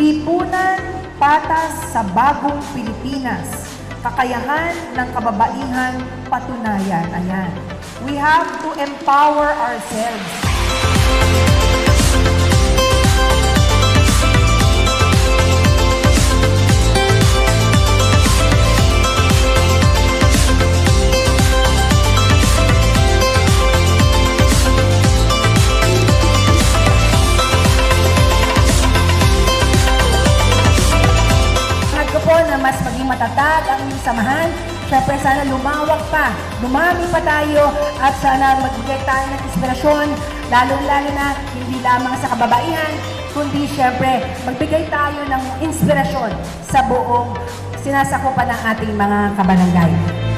Lipunan patas sa bagong Pilipinas. Kakayahan ng kababaihan patunayan. Ayan. We have to empower ourselves. Matatag ang inyong samahan. Siyempre sana lumawak pa, dumami pa tayo at sana magbigay tayo ng inspirasyon, lalong-lalo na hindi lamang sa kababaihan, kundi siyempre magbigay tayo ng inspirasyon sa buong sinasakupan ng ating mga kabarangay.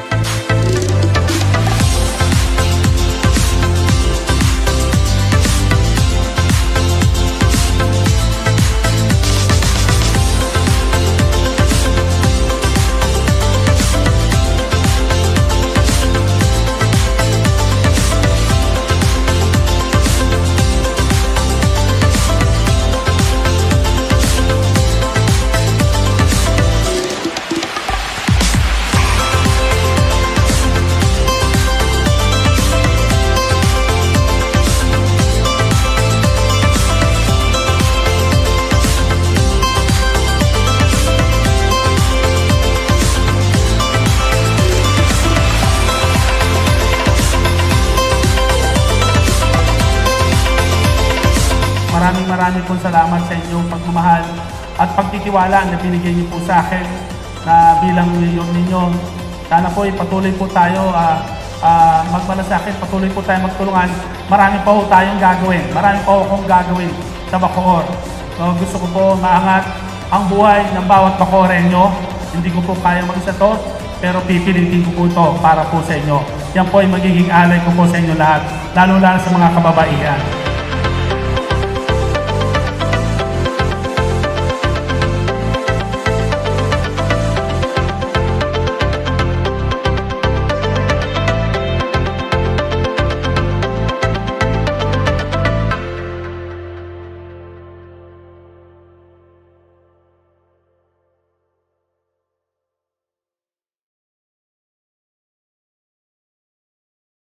Maraming maraming po salamat sa inyong pagmamahal at pagtitiwala na binigay niyo po sa akin na bilang mayor ninyo. Sana po ipatuloy po tayo uh, uh, magmalasakit, patuloy po tayo magtulungan. Marami pa po tayong gagawin. Marami pa po akong gagawin sa Bacoor. So, gusto ko po maangat ang buhay ng bawat Bacorenyo. Hindi ko po kaya mag-isa to, pero pipilitin ko po ito para po sa inyo. Yan po ay magiging alay ko po sa inyo lahat, lalo-lalo sa mga kababaihan.